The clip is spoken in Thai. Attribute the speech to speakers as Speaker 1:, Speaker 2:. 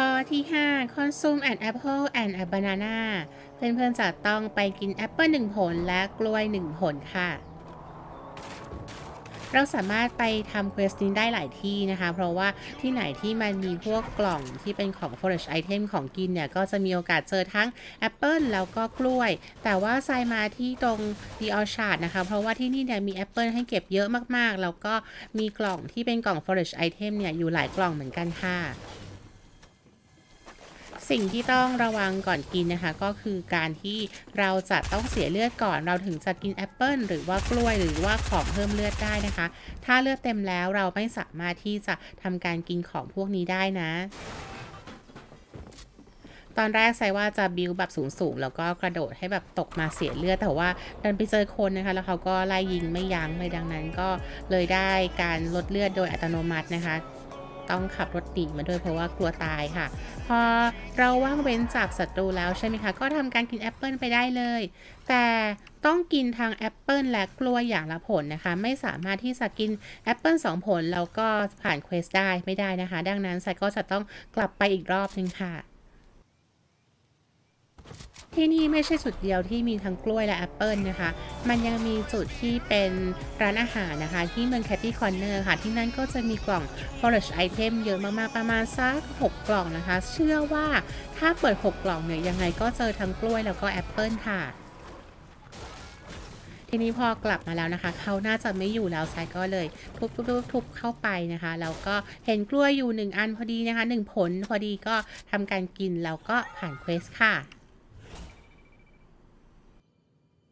Speaker 1: ข้อที่ 5 consume an apple and a banana เพื่อนๆจะต้องไปกินแอปเปิล1ผลและกล้วย1ผลค่ะ เราสามารถไปทำเควสนี้ได้หลายที่นะคะ เพราะว่าที่ไหนที่มันมีพวกกล่องที่เป็นของ forage item ของกินเนี่ย ก็จะมีโอกาสเจอทั้งแอปเปิลแล้วก็กล้วย แต่ว่าทรายมาที่ตรง The Orchard นะคะ เพราะว่าที่นี่เนี่ยมีแอปเปิลให้เก็บเยอะมากๆ แล้วก็มีกล่องที่เป็นกล่อง forage item เนี่ยอยู่หลายกล่องเหมือนกันค่ะ สิ่งที่ต้องระวังก่อนกินนะคะ ก็คือการที่เราจะต้องเสียเลือดก่อนเราถึงจะกินแอปเปิลหรือว่ากล้วยหรือว่าของเพิ่มเลือดได้นะคะ ถ้าเลือดเต็มแล้วเราไม่สามารถที่จะทำการกินของพวกนี้ได้นะตอนแรกใส่ว่าจะบิวแบบสูงๆ แล้วก็กระโดดให้แบบตกมาเสียเลือด แต่ว่าดันไปเจอคนนะคะ แล้วเขาก็ไล่ยิงไม่ยั้งเลยดังนั้นก็เลยได้การลดเลือดโดยอัตโนมัตินะคะ ต้องขับรถหนีมาด้วยเพราะว่ากลัวตายค่ะ พอเราว่างเว้นจากศัตรูแล้วใช่ไหมคะ ก็ทำการกินแอปเปิลไปได้เลย แต่ต้องกินทางแอปเปิลและกล้วยอย่างละผลนะคะ ไม่สามารถที่จะกินแอปเปิลสองผลแล้วก็ผ่านเควสได้ไม่ได้นะคะ ดังนั้นไซก็จะต้องกลับไปอีกรอบหนึงค่ะ ที่นี่ไม่ใช่จุดเดียวที่มีทั้งกล้วยและแอปเปิลนะคะ มันยังมีจุดที่เป็นร้านอาหารนะคะ ที่เมืองแคตตี้คอนเนอร์ค่ะ ที่นั่นก็จะมีกล่อง forage item เยอะมากๆ ประมาณสัก 6 กล่องนะคะ เชื่อว่าถ้าเปิด 6 กล่องเนี่ยยังไงก็เจอทั้งกล้วยแล้วก็แอปเปิลค่ะทีนี้พอกลับมาแล้วนะคะ เขาน่าจะไม่อยู่แล้วไซก็เลยทุบทุบทุบทุบเข้าไปนะคะ แล้วก็เห็นกล้วยอยู่1อันพอดีนะคะ1ผลพอดีก็ทำการกินแล้วก็ผ่านเควสค่ะ